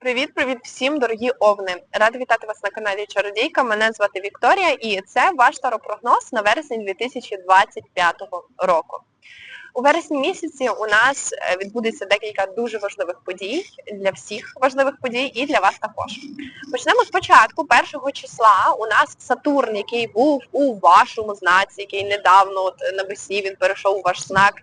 Привіт-привіт всім, дорогі овни! Рада вітати вас на каналі Чародійка. Мене звати Вікторія і це ваш таропрогноз на вересень 2025 року. У вересні місяці у нас е, відбудеться декілька дуже важливих подій, для всіх важливих подій і для вас також. Почнемо спочатку, першого числа у нас Сатурн, який був у вашому знаці, який недавно от навесні він перейшов у ваш знак,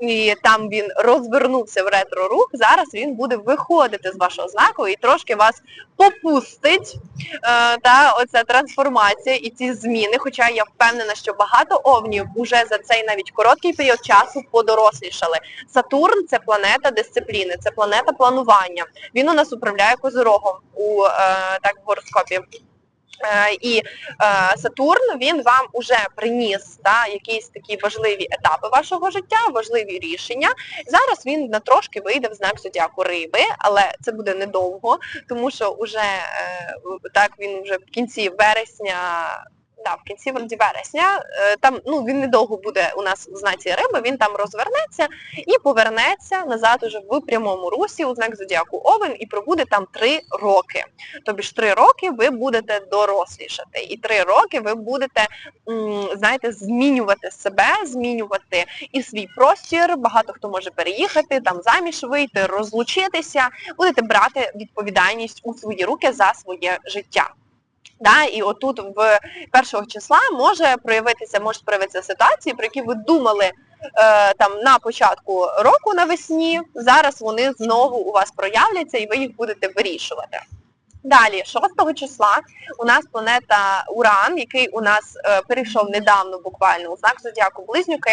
і там він розвернувся в ретро-рух, зараз він буде виходити з вашого знаку і трошки вас попустить е, та оця трансформація і ці зміни. Хоча я впевнена, що багато овнів уже за цей навіть короткий період часу подорослішали. Сатурн це планета дисципліни, це планета планування. Він у нас управляє козирогом у е, так в гороскопі. Е, І е, Сатурн він вам уже приніс да, якісь такі важливі етапи вашого життя, важливі рішення. Зараз він на трошки вийде в знак зодіаку риби, але це буде недовго, тому що вже е, так він вже в кінці вересня. Да, в кінці вересня, е, там ну він недовго буде у нас в знаці риби, він там розвернеться і повернеться назад уже в прямому русі у знак зодіаку Овен і пробуде там три роки. Тобі ж три роки ви будете дорослішати. І три роки ви будете, знаєте, змінювати себе, змінювати і свій простір. Багато хто може переїхати, там заміж вийти, розлучитися, будете брати відповідальність у свої руки за своє життя. Да, і отут в першого числа може проявитися, можуть проявитися ситуації, про які ви думали е, там на початку року навесні, зараз вони знову у вас проявляться і ви їх будете вирішувати. Далі, 6 числа у нас планета Уран, який у нас е, перейшов недавно буквально у знак зодіаку Близнюки,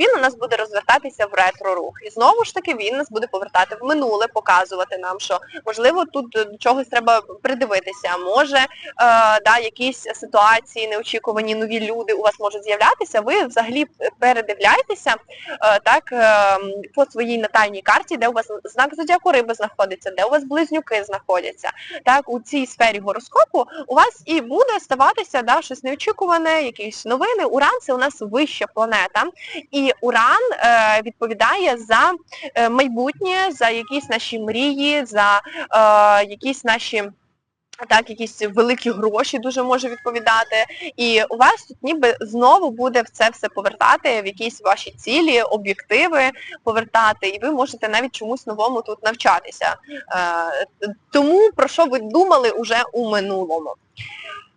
він у нас буде розвертатися в ретро-рух. І знову ж таки він нас буде повертати в минуле, показувати нам, що можливо тут до чогось треба придивитися. Може, е, да, якісь ситуації, неочікувані нові люди у вас можуть з'являтися. Ви взагалі передивляєтеся е, так е, по своїй натальній карті, де у вас знак зодіаку риби знаходиться, де у вас близнюки знаходяться. Так, у цій сфері гороскопу у вас і буде ставатися да, щось неочікуване, якісь новини. Уран це у нас вища планета. І Уран е, відповідає за е, майбутнє, за якісь наші мрії, за е, якісь наші. Так, якісь великі гроші дуже може відповідати. І у вас тут ніби знову буде в це все повертати, в якісь ваші цілі, об'єктиви повертати, і ви можете навіть чомусь новому тут навчатися. Е, тому про що ви думали уже у минулому.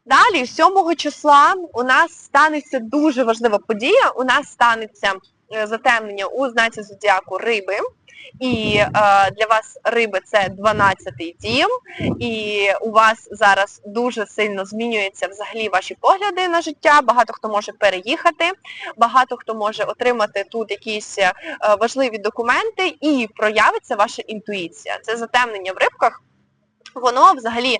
Далі, 7 числа, у нас станеться дуже важлива подія. У нас станеться затемнення у знаці зодіаку риби. І е, для вас риби це 12-й дім, і у вас зараз дуже сильно змінюються взагалі ваші погляди на життя. Багато хто може переїхати, багато хто може отримати тут якісь е, важливі документи і проявиться ваша інтуїція. Це затемнення в рибках. Воно взагалі, е,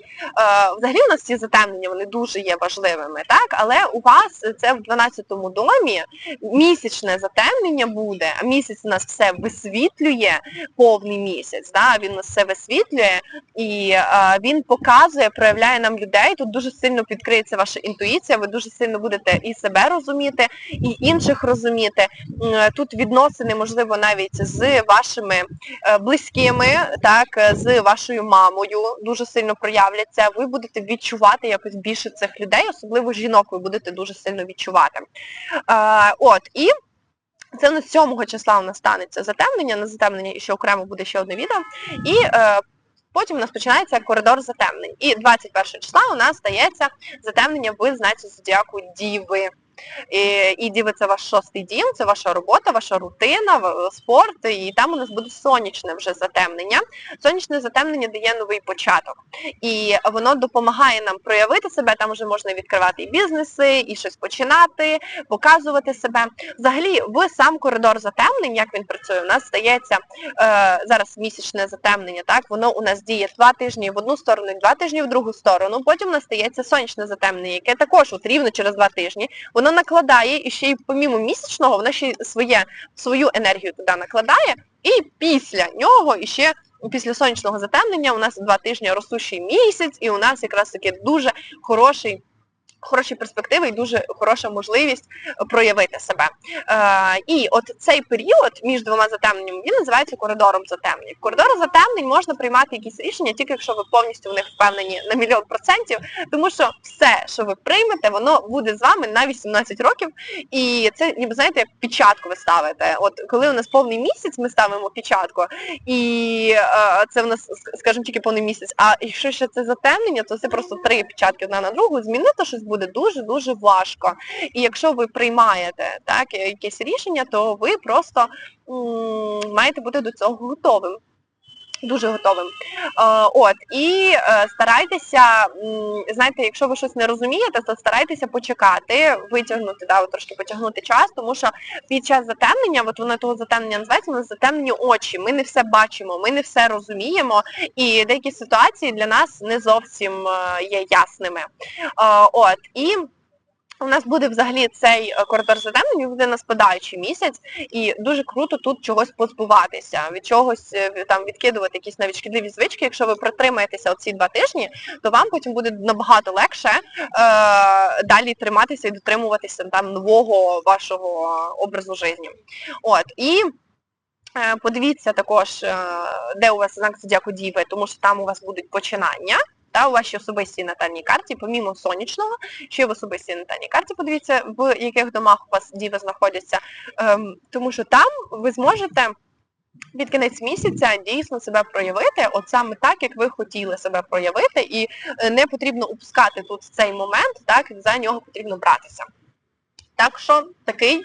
взагалі у нас ці затемнення, вони дуже є важливими, так? Але у вас це в 12-му домі місячне затемнення буде, а місяць у нас все висвітлює, повний місяць, да? він нас все висвітлює і е, він показує, проявляє нам людей, тут дуже сильно підкриється ваша інтуїція, ви дуже сильно будете і себе розуміти, і інших розуміти. Тут відносини, можливо, навіть з вашими е, близькими, так, з вашою мамою дуже сильно проявляться, ви будете відчувати якось більше цих людей, особливо жінок ви будете дуже сильно відчувати. Е, от, і це на 7 числа у нас станеться затемнення, на затемнення ще окремо буде ще одне відео. І е, потім у нас починається коридор затемнень. І 21 числа у нас стається затемнення в знаці зодіаку Діви. І, це ваш шостий дім, це ваша робота, ваша рутина, спорт, і там у нас буде сонячне вже затемнення. Сонячне затемнення дає новий початок. І воно допомагає нам проявити себе, там вже можна відкривати і бізнеси, і щось починати, показувати себе. Взагалі, в сам коридор затемнень, як він працює, у нас стається е, зараз місячне затемнення, так, воно у нас діє два тижні в одну сторону, і два тижні в другу сторону, потім у нас стається сонячне затемнення, яке також от рівно через два тижні, воно накладає і ще й помімо місячного, вона ще своє, свою енергію туди накладає, і після нього і ще після сонячного затемнення у нас два тижні ростущий місяць, і у нас якраз таки дуже хороший хороші перспективи і дуже хороша можливість проявити себе. Е, і от цей період між двома затемненнями, він називається коридором затемнень. В коридору затемнень можна приймати якісь рішення, тільки якщо ви повністю в них впевнені на мільйон процентів, тому що все, що ви приймете, воно буде з вами на 18 років. І це, ніби знаєте, як печатку ви ставите. От коли у нас повний місяць, ми ставимо печатку, і е, це в нас, скажімо, тільки повний місяць. А якщо ще це затемнення, то це просто три печатки одна на другу. Змінити щось буде дуже-дуже важко. І якщо ви приймаєте так, якесь рішення, то ви просто м, маєте бути до цього готовим. Дуже готовим. Е, от, і е, старайтеся, знаєте, якщо ви щось не розумієте, то старайтеся почекати, витягнути, да, трошки потягнути час, тому що під час затемнення, от воно того затемнення називається, у нас затемнені очі. Ми не все бачимо, ми не все розуміємо, і деякі ситуації для нас не зовсім е, є ясними. От, і у нас буде взагалі цей е, коридор затемнень, він буде на спадаючий місяць, і дуже круто тут чогось позбуватися, від чогось е, там відкидувати якісь навіть шкідливі звички. Якщо ви протримаєтеся оці два тижні, то вам потім буде набагато легше е, далі триматися і дотримуватися там нового вашого образу життя. От і. е, Подивіться також, де у вас знак зодіаку Діви, тому що там у вас будуть починання та у вашій особистій натальній карті, помімо сонячного, ще в особистій натальній карті, подивіться, в яких домах у вас діви знаходяться, ем, тому що там ви зможете під кінець місяця дійсно себе проявити, от саме так, як ви хотіли себе проявити, і е, не потрібно упускати тут цей момент, так, за нього потрібно братися. Так що такий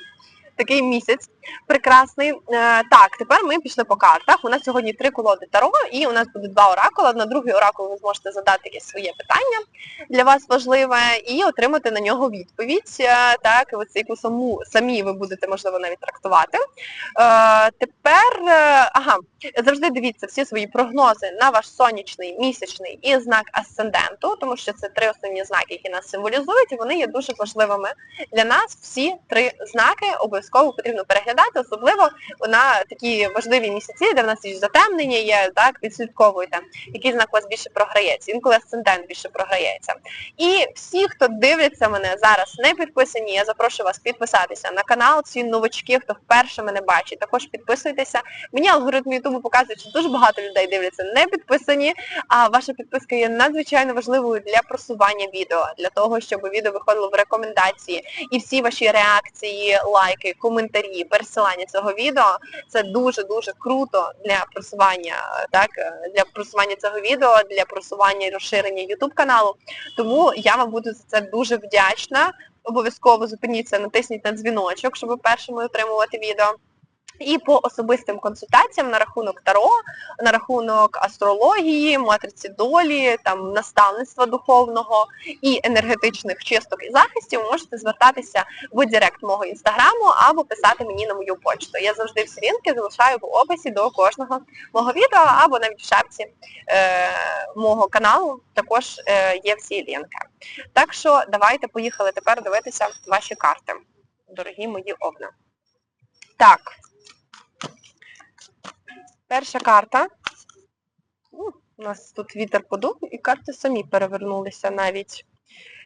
такий місяць прекрасний. Е, так, тепер ми пішли по картах. У нас сьогодні три колоди Таро, і у нас буде два оракула. На другий оракул ви зможете задати якесь своє питання для вас важливе і отримати на нього відповідь. Е, так, ось яку саму самі ви будете, можливо, навіть трактувати. Е, тепер, ага, завжди дивіться всі свої прогнози на ваш сонячний, місячний і знак асценденту, тому що це три основні знаки, які нас символізують, і вони є дуже важливими для нас. Всі три знаки обов'язково потрібно переглядати, особливо на такі важливі місяці, де в нас є затемнення є, так, відслідковуйте, який знак у вас більше програється, інколи асцендент більше програється. І всі, хто дивляться мене зараз, не підписані, я запрошую вас підписатися на канал, ці новачки, хто вперше мене бачить, також підписуйтеся. Мені алгоритм Ютубу показує, що дуже багато людей дивляться не підписані, а ваша підписка є надзвичайно важливою для просування відео, для того, щоб відео виходило в рекомендації. І всі ваші реакції, лайки, коментарі, пересилання цього відео це дуже-дуже круто для просування, так, для просування цього відео, для просування і розширення YouTube каналу. Тому я вам буду за це дуже вдячна. Обов'язково зупиніться, натисніть на дзвіночок, щоб першими отримувати відео. І по особистим консультаціям на рахунок таро, на рахунок астрології, матриці долі, там наставництва духовного і енергетичних чисток і захистів, можете звертатися в директ мого інстаграму або писати мені на мою почту. Я завжди всі лінки залишаю в описі до кожного мого відео, або навіть в шапці е, мого каналу також е, є всі лінки. Так що давайте поїхали тепер дивитися ваші карти, дорогі мої овни. Так. Перша карта. У нас тут вітер подув, і карти самі перевернулися навіть.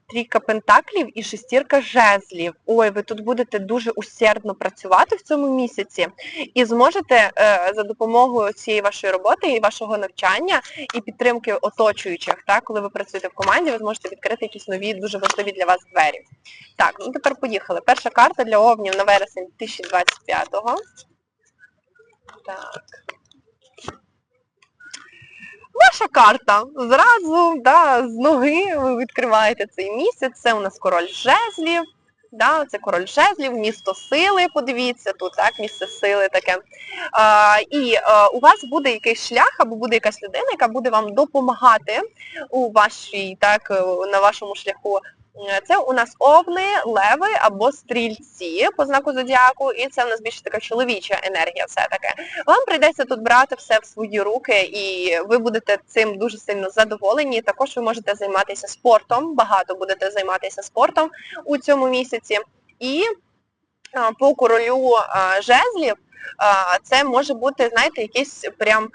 Трійка пентаклів і шестірка жезлів. Ой, ви тут будете дуже усердно працювати в цьому місяці і зможете е, за допомогою цієї вашої роботи і вашого навчання і підтримки оточуючих, так, коли ви працюєте в команді, ви зможете відкрити якісь нові, дуже важливі для вас двері. Так, ну тепер поїхали. Перша карта для овнів на вересень 2025-го. Так. Ваша карта. Зразу, да, з ноги ви відкриваєте цей місяць. Це у нас король жезлів. Да, це король жезлів, місто сили, подивіться, тут так, місце сили таке. А, І а, у вас буде якийсь шлях, або буде якась людина, яка буде вам допомагати у вашій, так, на вашому шляху це у нас овни, леви або стрільці по знаку зодіаку, і це у нас більше така чоловіча енергія все-таки. Вам прийдеться тут брати все в свої руки, і ви будете цим дуже сильно задоволені. Також ви можете займатися спортом, багато будете займатися спортом у цьому місяці. І по королю жезлів це може бути, знаєте, якийсь прям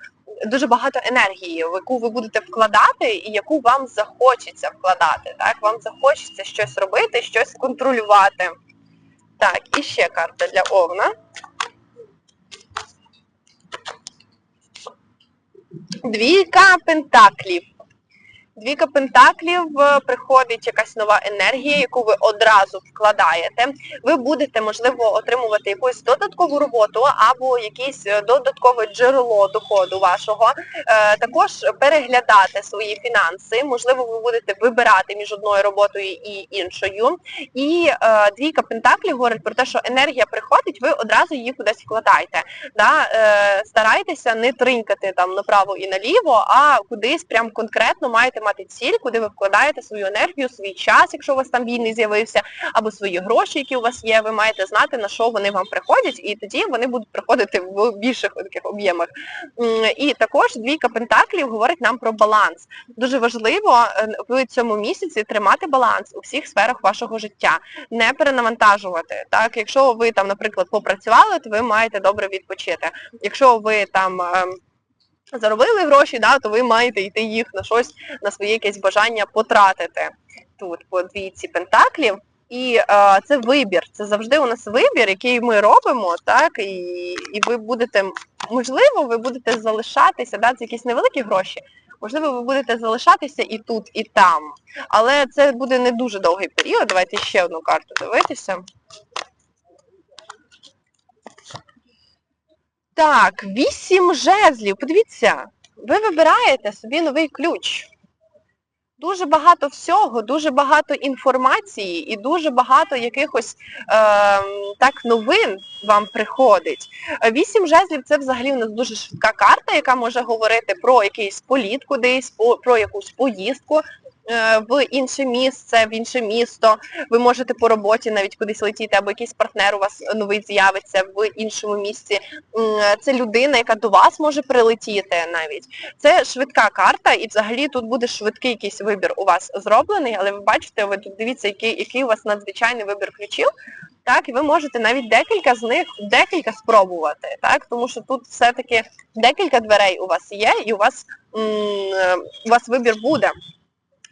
дуже багато енергії, в яку ви будете вкладати і яку вам захочеться вкладати. Так, вам захочеться щось робити, щось контролювати. Так, і ще карта для Овна. Двійка пентаклів. Двійка пентаклів е, приходить якась нова енергія, яку ви одразу вкладаєте. Ви будете, можливо, отримувати якусь додаткову роботу або якесь е, додаткове джерело доходу вашого. Е, Також переглядати свої фінанси. Можливо, ви будете вибирати між одною роботою і іншою. І двійка пентаклів говорить про те, що енергія приходить, ви одразу її кудись вкладаєте. Да? Старайтеся не тринькати там направо і наліво, а кудись прям конкретно маєте мати ціль, куди ви вкладаєте свою енергію, свій час, якщо у вас там вільний з'явився, або свої гроші, які у вас є, ви маєте знати, на що вони вам приходять, і тоді вони будуть приходити в більших таких об'ємах. І також двійка пентаклів говорить нам про баланс. Дуже важливо е, в цьому місяці тримати баланс у всіх сферах вашого життя, не перенавантажувати. Так, якщо ви там, наприклад, попрацювали, то ви маєте добре відпочити. Якщо ви там ем, заробили гроші, да, то ви маєте йти їх на щось, на своє якесь бажання потратити. Тут по двійці пентаклів. І е, це вибір, це завжди у нас вибір, який ми робимо, так, і, і ви будете, можливо, ви будете залишатися, да, це якісь невеликі гроші, можливо, ви будете залишатися і тут, і там. Але це буде не дуже довгий період. Давайте ще одну карту дивитися. Так, вісім жезлів. Подивіться, ви вибираєте собі новий ключ. Дуже багато всього, дуже багато інформації і дуже багато якихось е, так новин вам приходить. Вісім жезлів це взагалі у нас дуже швидка карта, яка може говорити про якийсь політ кудись, про якусь поїздку в інше місце, в інше місто. Ви можете по роботі навіть кудись летіти, або якийсь партнер у вас новий з'явиться в іншому місці. Це людина, яка до вас може прилетіти навіть. Це швидка карта, і взагалі тут буде швидкий якийсь вибір у вас зроблений, але ви бачите, ви тут дивіться, який, який у вас надзвичайний вибір ключів. Так, і ви можете навіть декілька з них, декілька спробувати, так, тому що тут все-таки декілька дверей у вас є, і у вас, м, е, у вас вибір буде.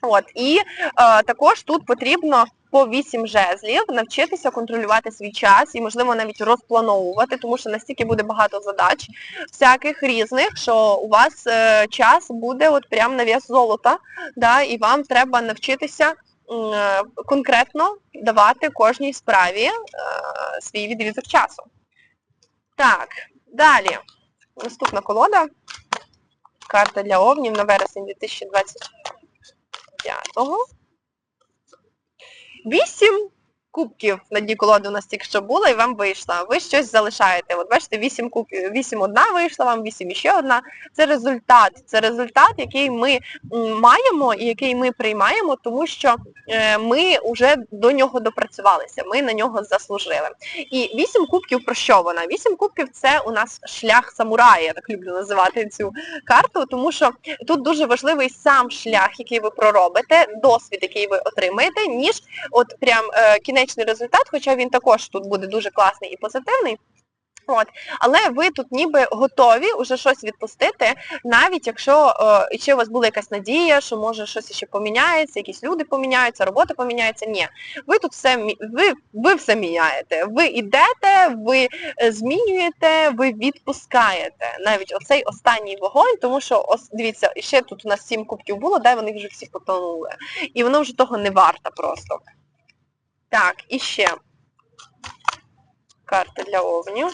От, і е, також тут потрібно по вісім жезлів навчитися контролювати свій час і, можливо, навіть розплановувати, тому що настільки буде багато задач всяких різних, що у вас е, час буде от прям на вес золота, да, і вам треба навчитися е, конкретно давати кожній справі е, свій відрізок часу. Так, далі. Наступна колода. Карта для овнів на вересень 2025-го. Вісім кубків на дні колоди у нас тільки що було, і вам вийшла. Ви щось залишаєте. От бачите, вісім кубків, вісім одна вийшла вам, вісім іще одна. Це результат. Це результат, який ми маємо і який ми приймаємо, тому що е, ми вже до нього допрацювалися, ми на нього заслужили. І вісім кубків про що вона? Вісім кубків це у нас шлях самурая, я так люблю називати цю карту, тому що тут дуже важливий сам шлях, який ви проробите, досвід, який ви отримаєте, ніж от прям е, кінечний результат, хоча він також тут буде дуже класний і позитивний. От. Але ви тут ніби готові вже щось відпустити, навіть якщо е, ще у вас була якась надія, що може щось ще поміняється, якісь люди поміняються, робота поміняється. Ні. Ви тут все ви, ви все міняєте. Ви йдете, ви е, змінюєте, ви відпускаєте навіть оцей останній вогонь, тому що ос, дивіться, ще тут у нас сім кубків було, де вони вже всі потонули. І воно вже того не варто просто. Так, і ще карта для овнів.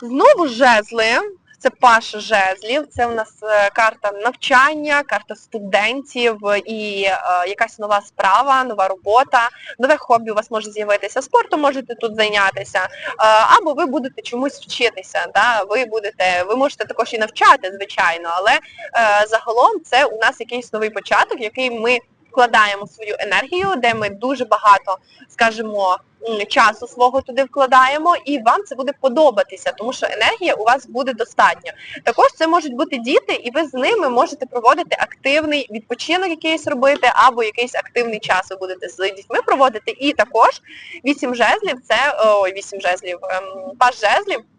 Знову жезли. Це паш жезлів, це у нас е, карта навчання, карта студентів і е, якась нова справа, нова робота, нове хобі у вас може з'явитися, спортом можете тут зайнятися, е, або ви будете чомусь вчитися. Да? Ви будете, ви можете також і навчати, звичайно, але загалом це у нас якийсь новий початок, який ми вкладаємо свою енергію, де ми дуже багато, скажімо, часу свого туди вкладаємо, і вам це буде подобатися, тому що енергія у вас буде достатньо. Також це можуть бути діти, і ви з ними можете проводити активний відпочинок якийсь робити, або якийсь активний час ви будете з дітьми проводити. І також вісім жезлів, це ой, вісім жезлів, ем, паш жезлів.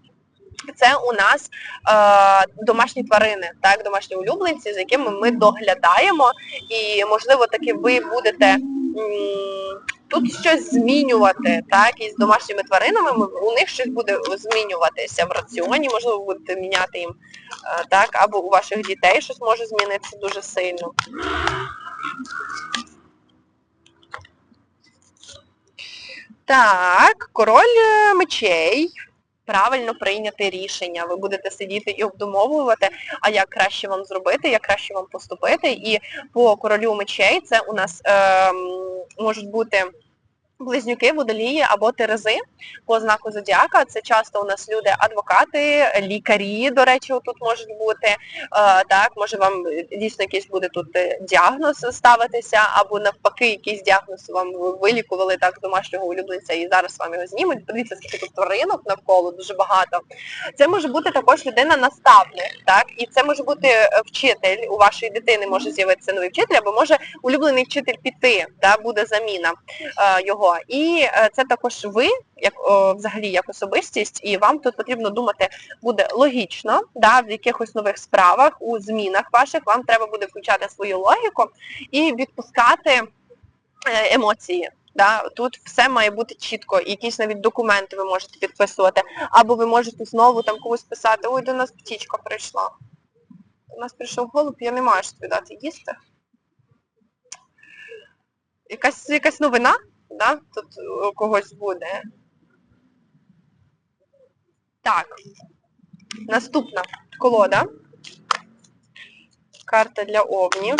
Це у нас е, домашні тварини, так, домашні улюбленці, з якими ми доглядаємо. І, можливо, таки ви будете м, тут щось змінювати, так, із домашніми тваринами, у них щось буде змінюватися в раціоні, можливо, ви будете міняти їм, е, так, або у ваших дітей щось може змінитися дуже сильно. Так, король е, мечей. Правильно прийняти рішення. Ви будете сидіти і обдумовувати, а як краще вам зробити, як краще вам поступити. І по королю мечей це у нас е, можуть бути близнюки, водолії або терези по знаку зодіака. Це часто у нас люди адвокати, лікарі, до речі, тут можуть бути. Е, так, може вам е, дійсно якийсь буде тут е, діагноз ставитися, або навпаки, якийсь діагноз вам вилікували так домашнього улюбленця і зараз вам його знімуть. Подивіться, скільки тут тваринок навколо, дуже багато. Це може бути також людина-наставник, так, і це може бути вчитель, у вашої дитини може з'явитися новий вчитель, або може улюблений вчитель піти, да, буде заміна е, І е, це також ви, як о, взагалі як особистість, і вам тут потрібно думати буде логічно, да, в якихось нових справах, у змінах ваших, вам треба буде включати свою логіку і відпускати е, емоції. Да, тут все має бути чітко, якісь навіть документи ви можете підписувати, або ви можете знову там комусь писати, ой, до нас птічка прийшла. До нас прийшов голуб, я не маю що дати їсти. Якась, якась новина, да, тут у когось буде. Так, наступна колода. Карта для овнів.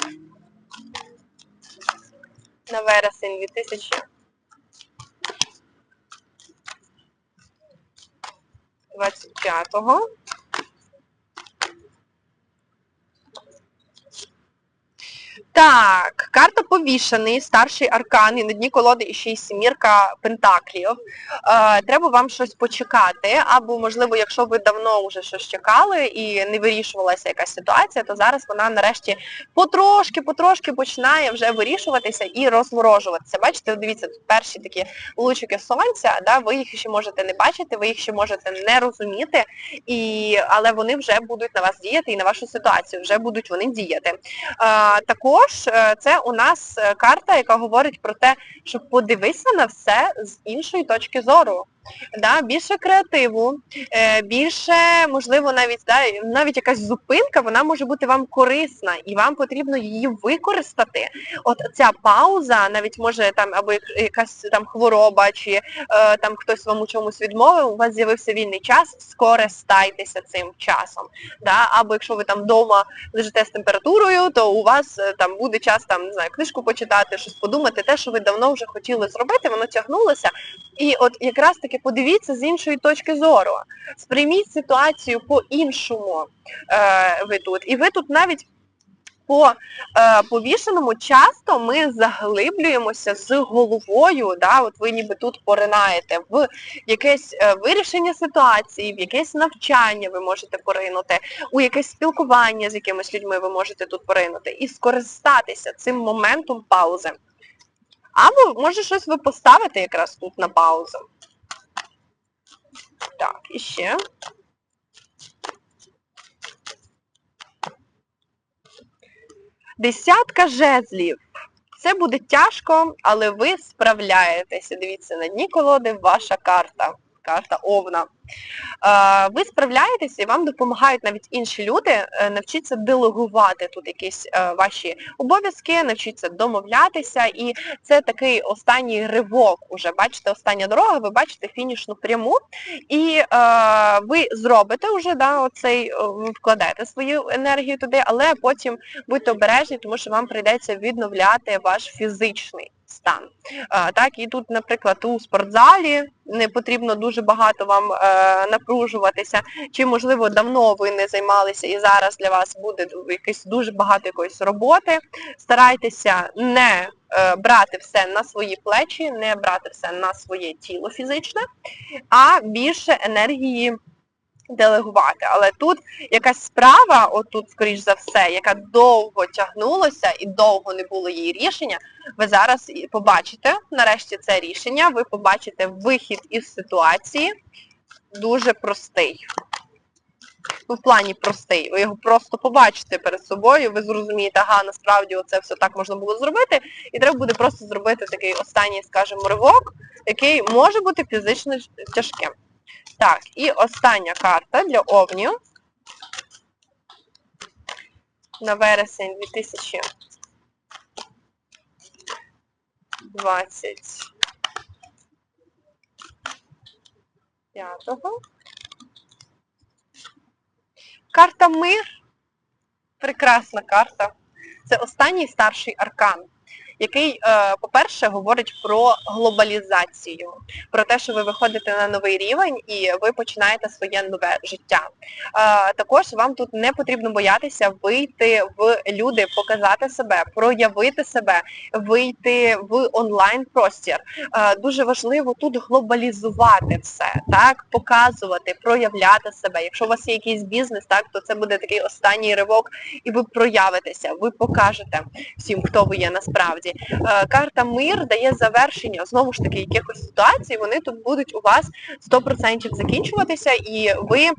На вересень 2000. Так, карта повішений, старший аркан, і на дні колоди і ще й сімірка пентаклів. Е, треба вам щось почекати, або, можливо, якщо ви давно вже щось чекали і не вирішувалася якась ситуація, то зараз вона нарешті потрошки-потрошки починає вже вирішуватися і розморожуватися. Бачите, дивіться, тут перші такі лучики сонця, да, ви їх ще можете не бачити, ви їх ще можете не розуміти, і, але вони вже будуть на вас діяти і на вашу ситуацію, вже будуть вони діяти. Е, також е, це у нас е, карта, яка говорить про те, що подивися на все з іншої точки зору. Да, більше креативу, е, більше, можливо, навіть да, навіть якась зупинка, вона може бути вам корисна, і вам потрібно її використати. От ця пауза, навіть може там або якась там хвороба, чи е, там хтось вам у чомусь відмовив, у вас з'явився вільний час, скористайтеся цим часом. Да? Або якщо ви там вдома лежите з температурою, то у вас е, там буде час там, не знаю, книжку почитати, щось подумати, те, що ви давно вже хотіли зробити, воно тягнулося. І от якраз таки подивіться з іншої точки зору. Сприйміть ситуацію по-іншому е, ви тут. І ви тут навіть по е, повішеному часто ми заглиблюємося з головою, да, от ви ніби тут поринаєте в якесь е, вирішення ситуації, в якесь навчання ви можете поринути, у якесь спілкування з якимись людьми ви можете тут поринути і скористатися цим моментом паузи. Або може щось ви поставите якраз тут на паузу. Так, і ще. Десятка жезлів. Це буде тяжко, але ви справляєтеся. Дивіться, на дні колоди ваша карта. Карта Овна. Ви справляєтеся і вам допомагають навіть інші люди. Е, Навчіться делегувати тут якісь е, ваші обов'язки, навчіться домовлятися. І це такий останній ривок уже. Бачите, остання дорога, ви бачите фінішну пряму. І е, ви зробите вже, да, оцей, е, вкладаєте свою енергію туди, але потім будьте обережні, тому що вам прийдеться відновляти ваш фізичний стан. Так, і тут, наприклад, у спортзалі не потрібно дуже багато вам е, напружуватися, чи, можливо, давно ви не займалися і зараз для вас буде якесь дуже багато якоїсь роботи. Старайтеся не е, брати все на свої плечі, не брати все на своє тіло фізичне, а більше енергії делегувати. Але тут якась справа, отут, скоріш за все, яка довго тягнулася і довго не було її рішення, ви зараз побачите нарешті це рішення, ви побачите вихід із ситуації дуже простий. Ну, в плані простий. Ви його просто побачите перед собою, ви зрозумієте, ага, насправді оце все так можна було зробити. І треба буде просто зробити такий останній, скажімо, ривок, який може бути фізично тяжким. Так, і остання карта для овнів на вересень 2025. Карта мир. Прекрасна карта. Це останній старший аркан, який, е, по-перше, говорить про глобалізацію, про те, що ви виходите на новий рівень і ви починаєте своє нове життя. Е, Також вам тут не потрібно боятися вийти в люди, показати себе, проявити себе, вийти в онлайн-простір. Е, Дуже важливо тут глобалізувати все, так, показувати, проявляти себе. Якщо у вас є якийсь бізнес, так, то це буде такий останній ривок, і ви проявитеся, ви покажете всім, хто ви є насправді. Е, Карта мир дає завершення, знову ж таки, якихось ситуацій, вони тут будуть у вас 100% закінчуватися, і ви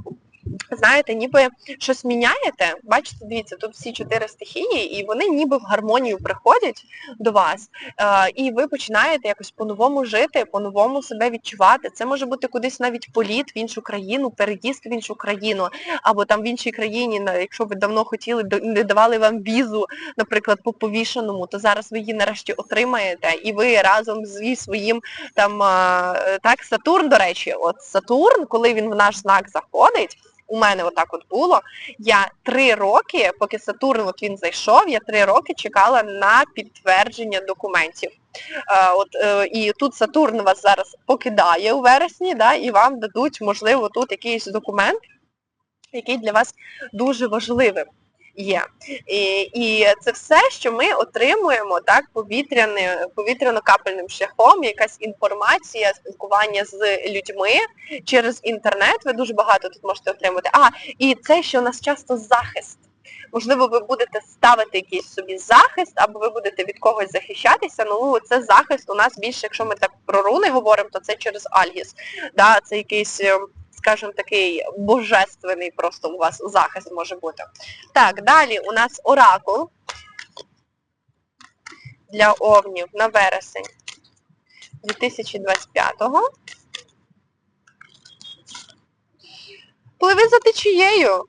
знаєте, ніби щось міняєте. Бачите, дивіться, тут всі чотири стихії, і вони ніби в гармонію приходять до вас, е, і ви починаєте якось по-новому жити, по-новому себе відчувати. Це може бути кудись навіть політ в іншу країну, переїзд в іншу країну, або там в іншій країні, якщо ви давно хотіли, не давали вам візу, наприклад, по повішеному, то зараз ви її нарешті отримаєте, і ви разом зі своїм там е, так, Сатурн, до речі, от Сатурн, коли він в наш знак заходить. У мене отак от було. Я три роки, поки Сатурн от він зайшов, я три роки чекала на підтвердження документів. Е, от, е, і тут Сатурн вас зараз покидає у вересні, да, і вам дадуть, можливо, тут якийсь документ, який для вас дуже важливим є. І, і це все, що ми отримуємо так, повітряно-капельним шляхом, якась інформація, спілкування з людьми через інтернет. Ви дуже багато тут можете отримати. А, і це, що у нас часто захист. Можливо, ви будете ставити якийсь собі захист, або ви будете від когось захищатися. Ну, це захист у нас більше, якщо ми так про руни говоримо, то це через Альгіс. Да, це якийсь, е, скажімо, такий божественний просто у вас захист може бути. Так, далі у нас оракул для овнів на вересень 2025-го. Пливи за течією.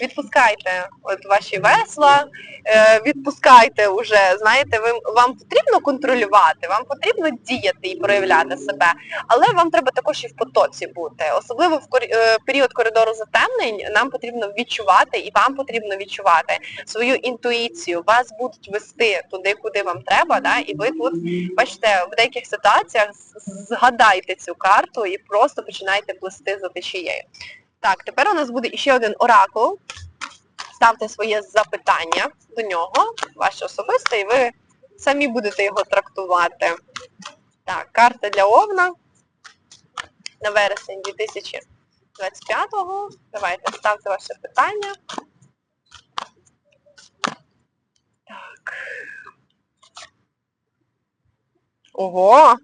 Відпускайте от ваші весла, е, відпускайте уже, знаєте, ви, вам потрібно контролювати, вам потрібно діяти і проявляти себе, але вам треба також і в потоці бути. Особливо в е, період коридору затемнень нам потрібно відчувати і вам потрібно відчувати свою інтуїцію. Вас будуть вести туди, куди вам треба, да? і ви тут, бачите, в деяких ситуаціях згадайте цю карту і просто починайте плести за течією. Так, тепер у нас буде іще один оракул. Ставте своє запитання до нього, ваше особисте, і ви самі будете його трактувати. Так, карта для Овна на вересень 2025-го. Давайте ставте ваше питання. Так. Ого!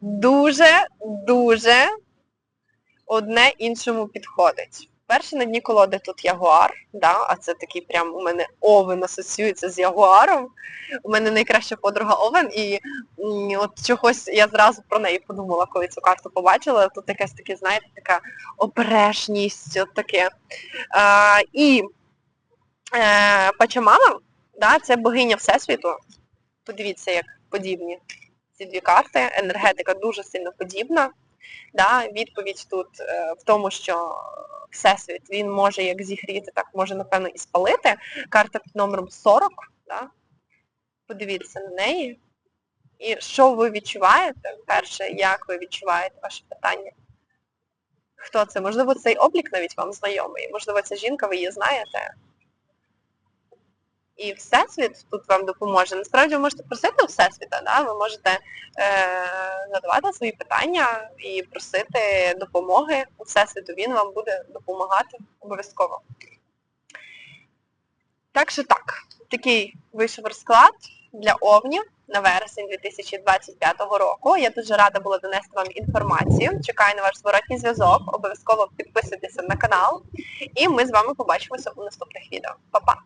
Дуже, дуже одне іншому підходить. Перше на дні колоди тут ягуар, да, а це такий прям у мене овен асоціюється з ягуаром. У мене найкраща подруга овен, і от чогось я зразу про неї подумала, коли цю карту побачила. Тут якась таке, знаєте, така обережність, от таке. А, і е, Пачамама, да, це богиня Всесвіту. Подивіться, як подібні ці дві карти. Енергетика дуже сильно подібна. Да, відповідь тут е, в тому, що Всесвіт, він може як зігріти, так може, напевно, і спалити. Карта під номером 40, да? подивіться на неї. І що ви відчуваєте? Перше, як ви відчуваєте ваше питання? Хто це? Можливо, цей облік навіть вам знайомий, можливо, ця жінка, ви її знаєте. І Всесвіт тут вам допоможе. Насправді ви можете просити у Всесвіта, да? ви можете е, задавати свої питання і просити допомоги у Всесвіту. Він вам буде допомагати обов'язково. Так що так, такий вийшов розклад для овнів на вересень 2025 року. Я дуже рада була донести вам інформацію. Чекаю на ваш зворотній зв'язок. Обов'язково підписуйтеся на канал. І ми з вами побачимося у наступних відео. Па-па!